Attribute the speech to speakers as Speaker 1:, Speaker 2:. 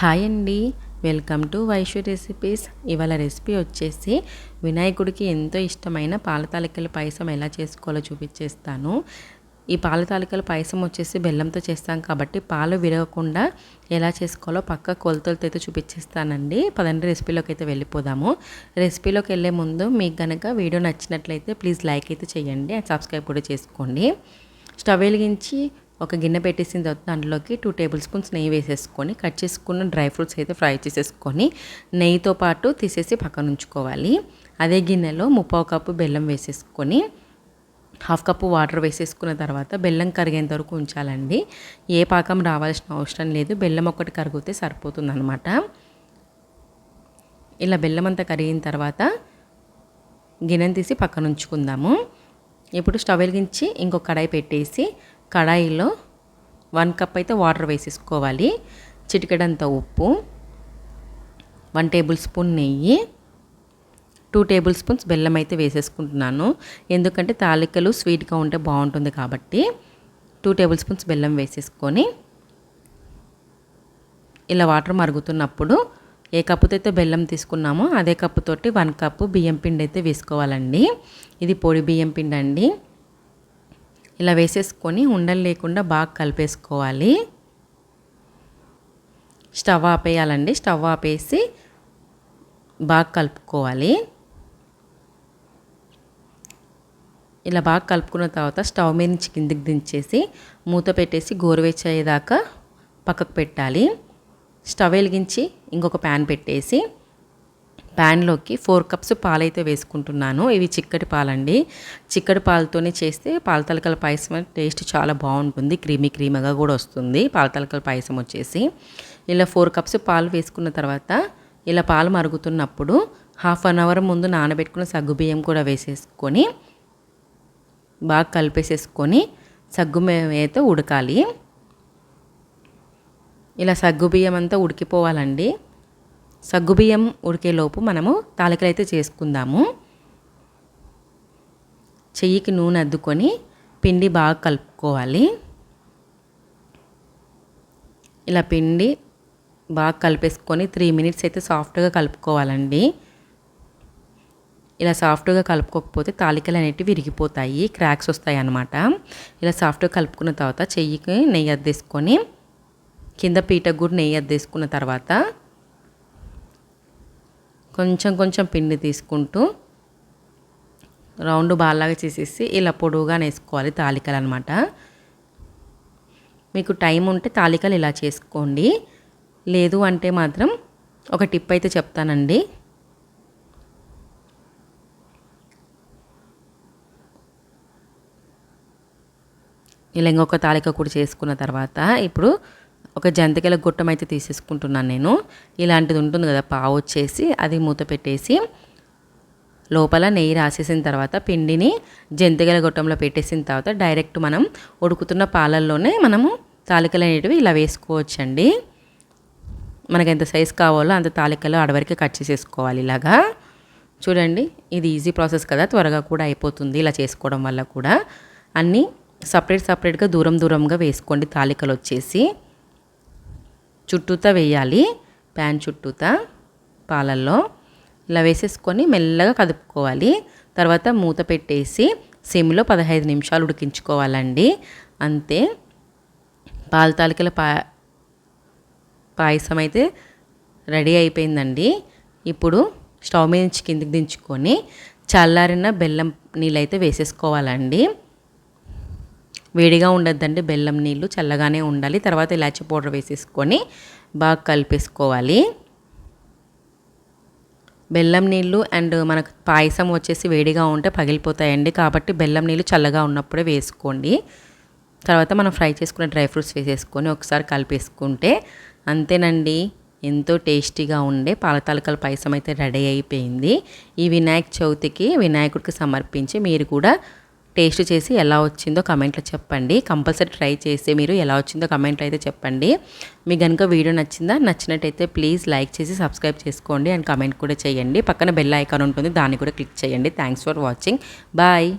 Speaker 1: Hi అండి. Welcome to Vaishu recipes. ఇవాళ recipe వచ్చేసి వినాయకుడికి ఎంతో ఇష్టమైన పాల తాలికల పాయసం ఎలా చేసుకోవాలో చూపించేస్తాను. ఈ పాల తాలికల పాయసం వచ్చేసి బెల్లంతో చేస్తాం కాబట్టి పాలు విరగకుండా ఎలా చేసుకోవాలో పక్క కొలతలతో అయితే చూపించేస్తానండి. పదండి రెసిపీలోకి అయితే వెళ్ళిపోదాము. రెసిపీలోకి వెళ్ళే ముందు మీకు కనుక వీడియో నచ్చినట్లయితే ప్లీజ్ లైక్ అయితే చేయండి అండ్ సబ్స్క్రైబ్ కూడా చేసుకోండి. స్టవ్ వెలిగించి ఒక గిన్నె పెట్టేసిన తర్వాత దాంట్లోకి టూ టేబుల్ స్పూన్స్ నెయ్యి వేసేసుకొని కట్ చేసుకున్న డ్రై ఫ్రూట్స్ అయితే ఫ్రై చేసేసుకొని నెయ్యితో పాటు తీసేసి పక్కన ఉంచుకోవాలి. అదే గిన్నెలో ముప్పావు కప్పు బెల్లం వేసేసుకొని హాఫ్ కప్పు వాటర్ వేసేసుకున్న తర్వాత బెల్లం కరిగేంత వరకు ఉంచాలండి. ఏ పాకం రావాల్సిన అవసరం లేదు బెల్లం ఒకటి కరిగితే సరిపోతుంది అనమాట ఇలా బెల్లం అంతా కరిగిన తర్వాత గిన్నెని తీసి పక్కన ఉంచుకుందాము. ఇప్పుడు స్టవ్ వెలిగించి ఇంకొక కడాయి పెట్టేసి కడాయిలో వన్ కప్ అయితే వాటర్ వేసేసుకోవాలి. చిటికెడంత ఉప్పు వన్ టేబుల్ స్పూన్ నెయ్యి టూ టేబుల్ స్పూన్స్ బెల్లం అయితే వేసేసుకుంటున్నాను. ఎందుకంటే తాలికలు స్వీట్గా ఉంటే బాగుంటుంది కాబట్టి టూ టేబుల్ స్పూన్స్ బెల్లం వేసేసుకొని ఇలా వాటర్ మరుగుతున్నప్పుడు ఏ కప్పుతో అయితే బెల్లం తీసుకున్నామో అదే కప్పుతోటి వన్ కప్పు బియ్యం పిండి అయితే వేసుకోవాలండి. ఇది పొడి బియ్యం పిండి అండి ఇలా వేసేసుకొని ఉండలు లేకుండా బాగా కలిపేసుకోవాలి. స్టవ్ ఆపేయాలండి. స్టవ్ ఆపేసి బాగా కలుపుకోవాలి. ఇలా బాగా కలుపుకున్న తర్వాత స్టవ్ మీద నుంచి కిందికి దించేసి మూత పెట్టేసి గోరువెచ్చయ్యేదాకా పక్కకు పెట్టాలి. స్టవ్ వెలిగించి ఇంకొక ప్యాన్ పెట్టేసి ప్యాన్లోకి ఫోర్ కప్స్ పాలైతే వేసుకుంటున్నాను. ఇవి చిక్కటి పాలండి. చిక్కటి పాలతోనే చేస్తే పాల తలకల పాయసం టేస్ట్ చాలా బాగుంటుంది. క్రీమీ క్రీమీగా కూడా వస్తుంది పాల తలకల పాయసం వచ్చేసి. ఇలా ఫోర్ కప్స్ పాలు వేసుకున్న తర్వాత ఇలా పాలు మరుగుతున్నప్పుడు హాఫ్ అన్ అవర్ ముందు నానబెట్టుకున్న సగ్గుబియ్యం కూడా వేసేసుకొని బాగా కలిపేసేసుకొని సగ్గు అయితే ఉడకాలి. ఇలా సగ్గు బియ్యం అంతా ఉడికిపోవాలండి. సగ్గుబియ్యం ఉడికేలోపు మనము తాలికలు అయితే చేసుకుందాము. చెయ్యికి నూనె అద్దుకొని పిండి బాగా కలుపుకోవాలి. ఇలా పిండి బాగా కలిపేసుకొని త్రీ మినిట్స్ అయితే సాఫ్ట్గా కలుపుకోవాలండి. ఇలా సాఫ్ట్గా కలుపుకోకపోతే తాలికలు అనేటివి విరిగిపోతాయి క్రాక్స్ వస్తాయి అన్నమాట ఇలా సాఫ్ట్గా కలుపుకున్న తర్వాత చెయ్యికి నెయ్యి అద్దేసుకొని కింద పీటకు కూడా నెయ్యి అద్దేసుకున్న తర్వాత కొంచెం కొంచెం పిండి తీసుకుంటూ రౌండ్ బాల్లాగా చేసేసి ఇలా పొడవుగా వేసుకోవాలి తాలికలు అనమాట మీకు టైం ఉంటే తాలికలు ఇలా చేసుకోండి. లేదు అంటే మాత్రం ఒక టిప్ అయితే చెప్తానండి. ఇలా ఇంకొక తాలిక కూడా చేసుకున్న తర్వాత ఇప్పుడు ఒక జంతికల గుట్టం అయితే తీసేసుకుంటున్నాను నేను. ఇలాంటిది ఉంటుంది కదా పావు వచ్చేసి అది మూత పెట్టేసి లోపల నెయ్యి రాసేసిన తర్వాత పిండిని జంతికల గొట్టంలో పెట్టేసిన తర్వాత డైరెక్ట్ మనం ఉడుకుతున్న పాలల్లోనే మనము తాలికలు అనేటివి ఇలా వేసుకోవచ్చండి. మనకు ఎంత సైజ్ కావాలో అంత తాలికలు అడవరికి కట్ చేసేసుకోవాలి ఇలాగా. చూడండి ఇది ఈజీ ప్రాసెస్ కదా త్వరగా కూడా అయిపోతుంది ఇలా చేసుకోవడం వల్ల కూడా. అన్నీ సపరేట్ సపరేట్గా దూరం దూరంగా వేసుకోండి తాలికలు వచ్చేసి. చుట్టూతా వేయాలి. ప్యాన్ చుట్టూతా పాలల్లో. ఇలా వేసేసుకొని మెల్లగా కదుపుకోవాలి. తర్వాత మూత పెట్టేసి సిమ్లో పదహైదు నిమిషాలు ఉడికించుకోవాలండి. అంతే. పాల తాలికల పా పాయసం అయితే రెడీ అయిపోయిందండి. ఇప్పుడు స్టవ్ మీద నుంచి కిందికి దించుకొని చల్లారిన బెల్లం నీళ్ళు అయితే వేసేసుకోవాలండి. వేడిగా ఉండద్దండి బెల్లం నీళ్ళు చల్లగానే ఉండాలి. తర్వాత ఇలాచి పౌడర్ వేసేసుకొని బాగా కలిపేసుకోవాలి. బెల్లం నీళ్ళు అండ్ మనకు పాయసం వచ్చేసి వేడిగా ఉంటే పగిలిపోతాయండి. కాబట్టి బెల్లం నీళ్ళు చల్లగా ఉన్నప్పుడే వేసుకోండి. తర్వాత మనం ఫ్రై చేసుకున్న డ్రై ఫ్రూట్స్ వేసేసుకొని ఒకసారి కలిపేసుకుంటే అంతేనండి ఎంతో టేస్టీగా ఉండే పాలతాలకల పాయసం అయితే రెడీ అయిపోయింది. ఈ వినాయక చవితికి వినాయకుడికి సమర్పించి మీరు కూడా టేస్ట్ చేసి ఎలా వచ్చిందో కమెంట్లో చెప్పండి. కంపల్సరీ ట్రై చేసి మీరు ఎలా వచ్చిందో కమెంట్లో అయితే చెప్పండి. మీకు కనుక వీడియో నచ్చిందా నచ్చినట్టయితే ప్లీజ్ లైక్ చేసి సబ్స్క్రైబ్ చేసుకోండి. అండ్ కమెంట్ కూడా చేయండి. పక్కన బెల్ ఐకాన్ ఉంటుంది దాన్ని కూడా క్లిక్ చేయండి. Thanks for watching bye